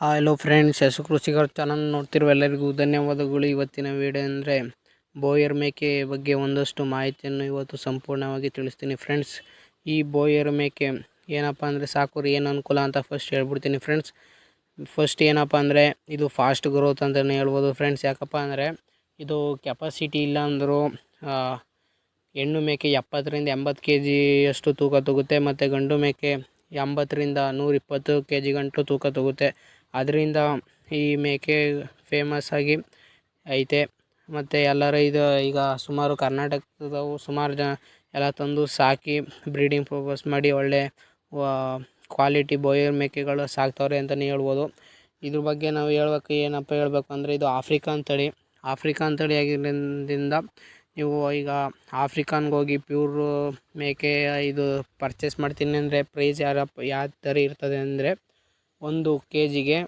Hello friends ಹೆಸರು ಕೃಷಿಕರ channel ನೋಡ್ತಿರುವ ಎಲ್ಲರಿಗೂ ಧನ್ಯವಾದಗಳು. ಇವತ್ತಿನ ವಿಡಿಯೋ ಅಂದರೆ ಬೋಯರ್ ಮೇಕೆ ಬಗ್ಗೆ ಒಂದಷ್ಟು ಮಾಹಿತಿಯನ್ನು ಇವತ್ತು ಸಂಪೂರ್ಣವಾಗಿ ತಿಳಿಸ್ತೀನಿ ಫ್ರೆಂಡ್ಸ್ ಈ ಬೋಯರ್ ಮೇಕೆ ಏನಪ್ಪ ಅಂದರೆ ಸಾಕೋರು ಏನು ಅನುಕೂಲ ಅಂತ ಫಸ್ಟ್ ಹೇಳ್ಬಿಡ್ತೀನಿ ಫ್ರೆಂಡ್ಸ್ ಫಸ್ಟ್ ಏನಪ್ಪ ಅಂದರೆ ಇದು ಫಾಸ್ಟ್ ಗ್ರೋತ್ ಅಂತಲೇ ಹೇಳ್ಬೋದು ಫ್ರೆಂಡ್ಸ್ ಯಾಕಪ್ಪ ಅಂದರೆ ಇದು ಕೆಪಾಸಿಟಿ ಇಲ್ಲ ಅಂದರೂ ಹೆಣ್ಣು ಮೇಕೆ ಎಪ್ಪತ್ತರಿಂದ ಎಂಬತ್ತು ಕೆ ಜಿಯಷ್ಟು ತೂಕ ತೂಗುತ್ತೆ, ಮತ್ತು ಗಂಡು ಮೇಕೆ ಎಂಬತ್ತರಿಂದ ನೂರಿಪ್ಪತ್ತು ಕೆ ಜಿ ಗಂಟು ತೂಕ ತೂಗುತ್ತೆ. ಅದರಿಂದ ಈ ಮೇಕೆ ಫೇಮಸ್ ಆಗಿ ಐತೆ. ಮತ್ತು ಎಲ್ಲರೂ ಇದು ಈಗ ಸುಮಾರು ಕರ್ನಾಟಕದವು ಸುಮಾರು ಜನ ಎಲ್ಲ ತಂದು ಸಾಕಿ ಬ್ರೀಡಿಂಗ್ ಪರ್ಪಸ್ ಮಾಡಿ ಒಳ್ಳೆ ಕ್ವಾಲಿಟಿ ಬೋಯರ್ ಮೇಕೆಗಳು ಸಾಕ್ತವ್ರೆ ಅಂತಲೇ ಹೇಳ್ಬೋದು. ಇದ್ರ ಬಗ್ಗೆ ನಾವು ಹೇಳ್ಬೇಕು, ಏನಪ್ಪ ಹೇಳ್ಬೇಕು ಅಂದರೆ ಇದು ಆಫ್ರಿಕನ್ ತಳಿ. ಆಫ್ರಿಕನ್ ತಳಿ ಆಗಿರೋದ್ರಿಂದ ನೀವು ಈಗ ಆಫ್ರಿಕನ್ಗೆ ಹೋಗಿ ಪ್ಯೂರ್ ಮೇಕೆ ಇದು ಪರ್ಚೇಸ್ ಮಾಡ್ತೀನಿ ಅಂದರೆ ಪ್ರೈಸ್ ಯಾರಪ್ಪ ಯಾವ ಥರ ಇರ್ತದೆ ಅಂದರೆ ಒಂದು ಕೆ ಜಿಗೆ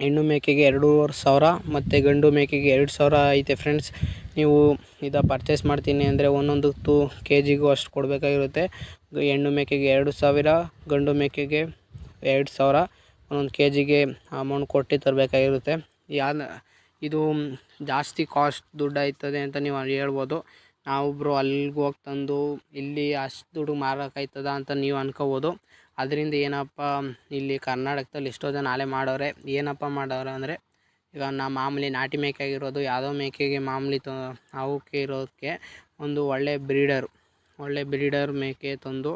ಹೆಣ್ಣು ಮೇಕೆಗೆ ಎರಡೂವರೆ ಸಾವಿರ ಮತ್ತು ಗಂಡು ಮೇಕೆಗೆ ಎರಡು ಸಾವಿರ ಐತೆ ಫ್ರೆಂಡ್ಸ್ ನೀವು ಇದು ಪರ್ಚೇಸ್ ಮಾಡ್ತೀನಿ ಅಂದರೆ ಒಂದೊಂದು ತು ಕೆ ಜಿಗೂ ಅಷ್ಟು ಕೊಡಬೇಕಾಗಿರುತ್ತೆ. ಹೆಣ್ಣು ಮೇಕೆಗೆ ಎರಡು ಸಾವಿರ, ಗಂಡು ಮೇಕೆಗೆ ಎರಡು ಸಾವಿರ, ಒಂದೊಂದು ಕೆ ಜಿಗೆ ಅಮೌಂಟ್ ಕೊಟ್ಟು ತರಬೇಕಾಗಿರುತ್ತೆ. ಯಾನ, ಇದು ಜಾಸ್ತಿ ಕಾಸ್ಟ್ ದುಡ್ಡು ಆಯ್ತದೆ ಅಂತ ನೀವು ಹೇಳ್ಬೋದು. ನಾವೊಬ್ಬರು ಅಲ್ಲಿಗೆ ಹೋಗಿ ತಂದು ಇಲ್ಲಿ ಅಷ್ಟು ದುಡ್ಡು ಮಾರೋಕ್ಕಾಯ್ತದ ಅಂತ ನೀವು ಅನ್ಕೋಬೋದು. ಅದರಿಂದ ಏನಪ್ಪ, ಇಲ್ಲಿ ಕರ್ನಾಟಕದಲ್ಲಿ ಎಷ್ಟೋ ಜನ ಆಲೆ ಮಾಡೋರೆ. ಏನಪ್ಪ ಮಾಡೋರೆ ಅಂದರೆ, ಈಗ ನಾ ಮಾಮೂಲಿ ನಾಟಿ ಮೇಕೆ ಆಗಿರೋದು, ಯಾವುದೋ ಮೇಕೆಗೆ ಮಾಮೂಲಿ ತ, ಅವಕ್ಕೆ ಇರೋದಕ್ಕೆ ಒಂದು ಒಳ್ಳೆ ಬ್ರೀಡರ್ ಒಳ್ಳೆ ಬ್ರೀಡರ್ ಮೇಕೆ ತಂದು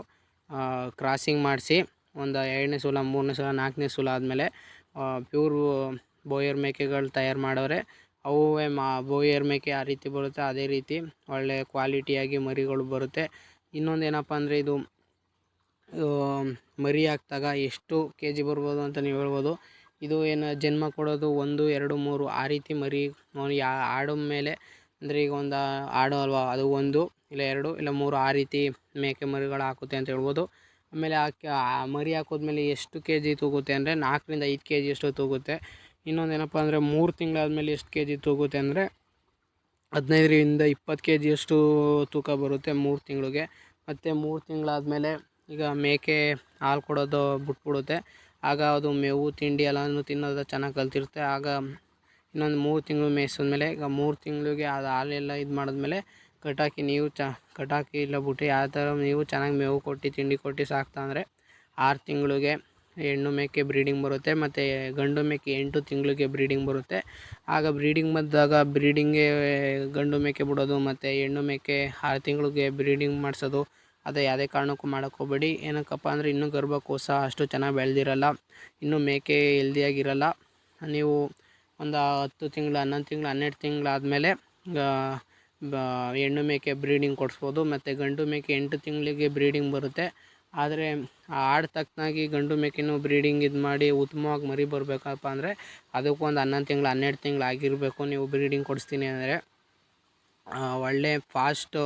ಕ್ರಾಸಿಂಗ್ ಮಾಡಿಸಿ, ಒಂದು ಎರಡನೇ ಸೂಲ, ಮೂರನೇ ಸೂಲ, ನಾಲ್ಕನೇ ಸೂಲ ಆದಮೇಲೆ ಪ್ಯೂರ್ ಬೋಯರ್ ಮೇಕೆಗಳು ತಯಾರು ಮಾಡೋರೆ. ಅವೇ ಮಾ ಬೋಯರ್ ಮೇಕೆ ಆ ರೀತಿ ಬರುತ್ತೆ, ಅದೇ ರೀತಿ ಒಳ್ಳೆ ಕ್ವಾಲಿಟಿಯಾಗಿ ಮರಿಗಳು ಬರುತ್ತೆ. ಇನ್ನೊಂದು ಏನಪ್ಪ ಅಂದರೆ ಇದು ಮರಿ ಹಾಕ್ದಾಗ ಎಷ್ಟು ಕೆ ಜಿ ಬರ್ಬೋದು ಅಂತ ನೀವು ಹೇಳ್ಬೋದು. ಇದು ಏನು ಜನ್ಮ ಕೊಡೋದು ಒಂದು, ಎರಡು, ಮೂರು ಆ ರೀತಿ ಮರಿ ಯಾ ಆಡು ಮೇಲೆ ಅಂದರೆ ಈಗ ಒಂದು ಆಡು ಅಲ್ವಾ, ಅದು ಒಂದು ಇಲ್ಲ ಎರಡು ಇಲ್ಲ ಮೂರು ಆ ರೀತಿ ಮೇಕೆ ಮರಿಗಳು ಹಾಕುತ್ತೆ ಅಂತ ಹೇಳ್ಬೋದು. ಆಮೇಲೆ ಹಾಕಿ ಮರಿ ಹಾಕೋದ್ಮೇಲೆ ಎಷ್ಟು ಕೆ ಜಿ ತೂಗುತ್ತೆ ಅಂದರೆ ನಾಲ್ಕರಿಂದ ಐದು ಕೆ ಜಿಯಷ್ಟು ತೂಗುತ್ತೆ. ಇನ್ನೊಂದು ಏನಪ್ಪ ಅಂದರೆ ಮೂರು ತಿಂಗಳಾದಮೇಲೆ ಎಷ್ಟು ಕೆ ಜಿ ತೂಗುತ್ತೆ ಅಂದರೆ ಹದಿನೈದರಿಂದ ಇಪ್ಪತ್ತು ಕೆ ಜಿಯಷ್ಟು ತೂಕ ಬರುತ್ತೆ ಮೂರು ತಿಂಗಳಿಗೆ. ಮತ್ತು ಮೂರು ತಿಂಗಳಾದಮೇಲೆ ಈಗ ಮೇಕೆ ಹಾಲು ಕೊಡೋದು ಬಿಟ್ಬಿಡುತ್ತೆ. ಆಗ ಅದು ಮೇವು, ತಿಂಡಿ ಎಲ್ಲನೂ ತಿನ್ನೋದು ಚೆನ್ನಾಗಿ ಕಲ್ತಿರುತ್ತೆ. ಆಗ ಇನ್ನೊಂದು ಮೂರು ತಿಂಗಳು ಮೇಯಿಸಿದ್ಮೇಲೆ ಈಗ ಮೂರು ತಿಂಗಳಿಗೆ ಅದು ಹಾಲೆಲ್ಲ ಇದು ಮಾಡಿದ್ಮೇಲೆ ಕಟಾಕಿ ನೀವು ಚ, ಕಟಾಕಿ ಇಲ್ಲ ಬಿಟ್ಟು ಯಾವ ಥರ ನೀವು ಚೆನ್ನಾಗಿ ಮೇವು ಕೊಟ್ಟು, ತಿಂಡಿ ಕೊಟ್ಟು ಸಾಕ್ತಾ ಅಂದರೆ ಆರು ತಿಂಗಳಿಗೆ ಹೆಣ್ಣು ಮೇಕೆ ಬ್ರೀಡಿಂಗ್ ಬರುತ್ತೆ ಮತ್ತು ಗಂಡು ಮೇಕೆ ಎಂಟು ತಿಂಗಳಿಗೆ ಬ್ರೀಡಿಂಗ್ ಬರುತ್ತೆ. ಆಗ ಬ್ರೀಡಿಂಗ್ ಬಂದಾಗ ಬ್ರೀಡಿಂಗೇ ಗಂಡು ಮೇಕೆ ಬಿಡೋದು ಮತ್ತು ಹೆಣ್ಣು ಮೇಕೆ ಆರು ತಿಂಗಳಿಗೆ ಬ್ರೀಡಿಂಗ್ ಮಾಡಿಸೋದು ಅದೇ ಯಾವುದೇ ಕಾರಣಕ್ಕೂ ಮಾಡೋಕ್ಕೆ ಹೋಗಬೇಡಿ. ಏನಕ್ಕಪ್ಪ ಅಂದರೆ ಇನ್ನೂ ಗರ್ಭಕೋಶ ಅಷ್ಟು ಚೆನ್ನಾಗಿ ಬೆಳೆದಿರಲ್ಲ, ಇನ್ನೂ ಮೇಕೆ ಹೆಲ್ದಿಯಾಗಿರಲ್ಲ ನೀವು ಒಂದು ಹತ್ತು ತಿಂಗಳು, ಹನ್ನೊಂದು ತಿಂಗಳು, ಹನ್ನೆರಡು ತಿಂಗಳಾದಮೇಲೆ ಹೆಣ್ಣು ಮೇಕೆ ಬ್ರೀಡಿಂಗ್ ಕೊಡಿಸ್ಬೋದು. ಮತ್ತು ಗಂಡು ಮೇಕೆ ಎಂಟು ತಿಂಗಳಿಗೆ ಬ್ರೀಡಿಂಗ್ ಬರುತ್ತೆ. ಆದರೆ ಆಡು ತಕ್ಕನಾಗಿ ಗಂಡು ಮೇಕೆನೂ ಬ್ರೀಡಿಂಗ್ ಇದು ಮಾಡಿ ಉತ್ತಮವಾಗಿ ಮರಿ ಬರಬೇಕಪ್ಪ ಅಂದರೆ ಅದಕ್ಕೂ ಒಂದು ಹನ್ನೊಂದು ತಿಂಗಳು, ಹನ್ನೆರಡು ತಿಂಗಳು ಆಗಿರಬೇಕು. ನೀವು ಬ್ರೀಡಿಂಗ್ ಕೊಡಿಸ್ತೀನಿ ಅಂದರೆ ಒಳ್ಳೆ ಫಾಸ್ಟು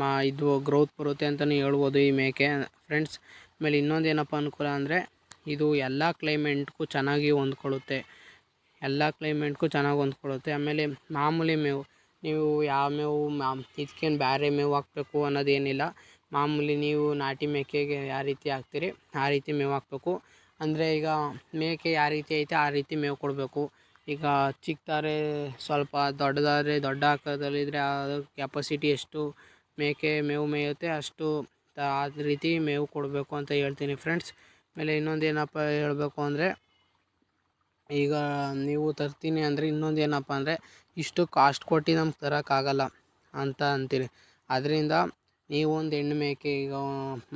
ಮಾ, ಇದು ಗ್ರೋತ್ ಬರುತ್ತೆ ಅಂತಲೇ ಹೇಳ್ಬೋದು ಈ ಮೇಕೆ. ಫ್ರೆಂಡ್ಸ್ ಆಮೇಲೆ ಇನ್ನೊಂದು ಏನಪ್ಪ ಅನುಕೂಲ ಅಂದರೆ ಇದು ಎಲ್ಲ ಕ್ಲೈಮೇಟ್ಗೂ ಚೆನ್ನಾಗಿ ಹೊಂದ್ಕೊಳ್ಳುತ್ತೆ. ಎಲ್ಲ ಕ್ಲೈಮೇಟ್ಗೂ ಚೆನ್ನಾಗಿ ಹೊಂದ್ಕೊಳ್ಳುತ್ತೆ. ಆಮೇಲೆ ಮಾಮೂಲಿ ಮೇವು, ನೀವು ಯಾವ ಮೇವು, ಮಾ ಇದಕ್ಕೇನು ಬೇರೆ ಮೇವು ಹಾಕ್ಬೇಕು ಅನ್ನೋದೇನಿಲ್ಲ. ಮಾಮೂಲಿ ನೀವು ನಾಟಿ ಮೇಕೆಗೆ ಯಾವ ರೀತಿ ಹಾಕ್ತೀರಿ, ಆ ರೀತಿ ಮೇವು ಹಾಕ್ಬೇಕು. ಅಂದರೆ ಈಗ ಮೇಕೆ ಯಾವ ರೀತಿ ಐತೆ, ಆ ರೀತಿ ಮೇವು ಕೊಡಬೇಕು. ಈಗ ಚಿಕ್ಕದಾದ್ರೆ ಸ್ವಲ್ಪ ದೊಡ್ಡದಾದ್ರೆ ದೊಡ್ಡ ಆಕಾರದಲ್ಲಿದ್ದರೆ ಅದು ಕೆಪಾಸಿಟಿ ಎಷ್ಟು ಮೇಕೆ ಮೇವು ಮೇಯುತ್ತೆ, ಅಷ್ಟು ಆ ರೀತಿ ಮೇವು ಕೊಡಬೇಕು ಅಂತ ಹೇಳ್ತೀನಿ ಫ್ರೆಂಡ್ಸ್ ಆಮೇಲೆ ಇನ್ನೊಂದು ಏನಪ್ಪ ಹೇಳಬೇಕು ಅಂದರೆ, ಈಗ ನೀವು ತರ್ತೀನಿ ಅಂದರೆ ಇನ್ನೊಂದು ಏನಪ್ಪ ಅಂದರೆ, ಇಷ್ಟು ಕಾಸ್ಟ್ ಕೊಟ್ಟು ನಮ್ಗೆ ತರೋಕ್ಕಾಗಲ್ಲ ಅಂತ ಅಂತೀರಿ. ಅದರಿಂದ ನೀವು ಒಂದು ಹೆಣ್ಣು ಮೇಕೆ, ಈಗ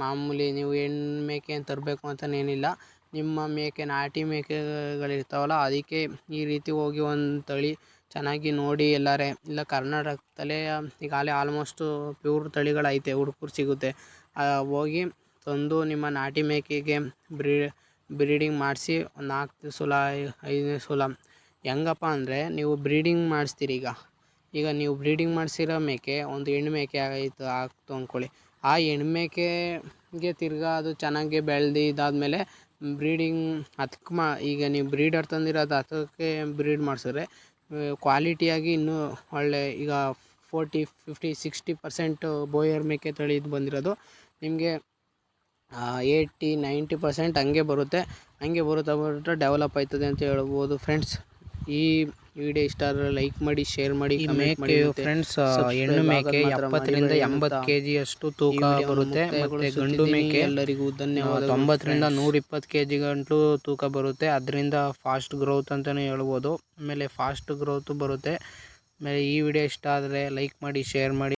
ಮಾಮೂಲಿ ನೀವು ಹೆಣ್ಣು ಮೇಕೆ ಅಂತ ತರಬೇಕು ಅಂತನೇನಿಲ್ಲ ನಿಮ್ಮ ಮೇಕೆ ನಾಟಿ ಮೇಕೆಗಳಿರ್ತಾವಲ್ಲ, ಅದಕ್ಕೆ ಈ ರೀತಿ ಹೋಗಿ ಒಂದು ತಳಿ ಚೆನ್ನಾಗಿ ನೋಡಿ ಎಲ್ಲಾರೆ. ಇಲ್ಲ ಕರ್ನಾಟಕದಲ್ಲೇ ಈಗಾಗಲೇ ಆಲ್ಮೋಸ್ಟು ಪ್ಯೂರ್ ತಳಿಗಳೈತೆ ಹುಡ್ಕುರ್ ಸಿಗುತ್ತೆ. ಹೋಗಿ ತಂದು ನಿಮ್ಮ ನಾಟಿ ಮೇಕೆಗೆ ಬ್ರೀ, ಬ್ರೀಡಿಂಗ್ ಮಾಡಿಸಿ ಒಂದು ನಾಲ್ಕು ಸಲ ಐದನೇ ಸಲ ಹೆಂಗಪ್ಪ ಅಂದರೆ, ನೀವು ಬ್ರೀಡಿಂಗ್ ಮಾಡಿಸ್ತೀರಿ ಈಗ. ಈಗ ನೀವು ಬ್ರೀಡಿಂಗ್ ಮಾಡಿಸಿರೋ ಮೇಕೆ, ಒಂದು ಹೆಣ್ಣು ಮೇಕೆ ಆಯಿತು, ಆಗ್ತು ಅಂದ್ಕೊಳ್ಳಿ. ಆ ಹೆಣ್ಣು ಮೇಕೆಗೆ ತಿರ್ಗಾ ಅದು ಚೆನ್ನಾಗಿ ಬೆಳೆದು ಇದಾದಮೇಲೆ ಬ್ರೀಡಿಂಗ್ ಅದಕ್ಕೆ ಮಾ, ಈಗ ನೀವು ಬ್ರೀಡರ್ ತಂದಿರೋದು ಅದಕ್ಕೆ ಬ್ರೀಡ್ ಮಾಡಿಸಿದ್ರೆ ಕ್ವಾಲಿಟಿಯಾಗಿ ಇನ್ನೂ ಒಳ್ಳೆ, ಈಗ forty fifty sixty percent Boer ಮೇಕೆ ತಳಿದು ಬಂದಿರೋದು. ನಿಮಗೆ ಏಯ್ಟಿ ನೈಂಟಿ ಪರ್ಸೆಂಟ್ ಹಂಗೆ ಬರುತ್ತೆ. ಹಂಗೆ ಬರುತ್ತಾ ಬರುತ್ತಾ ಡೆವಲಪ್ ಆಯ್ತದೆ ಅಂತ ಹೇಳ್ಬೋದು ಫ್ರೆಂಡ್ಸ್ ಈ ವಿಡಿಯೋ ಇಷ್ಟ ಆದರೆ ಲೈಕ್ ಮಾಡಿ ಶೇರ್ ಮಾಡಿ ಫ್ರೆಂಡ್ಸ್ ಹೆಣ್ಣು ಮೇಕೆ ಎಪ್ಪತ್ತರಿಂದ ಎಂಬತ್ತು ಕೆ ಜಿಯಷ್ಟು ತೂಕ ಬರುತ್ತೆ. ಮತ್ತೆ ಗಂಡು ಮೇಕೆ ಎಲ್ಲರಿಗೂ ಧನ್ಯವಾದ ತೊಂಬತ್ತರಿಂದ ನೂರ ಇಪ್ಪತ್ತು ಕೆ ಜಿ ಗಂಟು ತೂಕ ಬರುತ್ತೆ. ಅದರಿಂದ ಫಾಸ್ಟ್ ಗ್ರೋತ್ ಅಂತಾನೆ ಹೇಳ್ಬೋದು. ಆಮೇಲೆ ಫಾಸ್ಟ್ ಗ್ರೋತ್ ಬರುತ್ತೆ. ಆಮೇಲೆ ಈ ವಿಡಿಯೋ ಇಷ್ಟ ಆದರೆ ಲೈಕ್ ಮಾಡಿ ಶೇರ್ ಮಾಡಿ.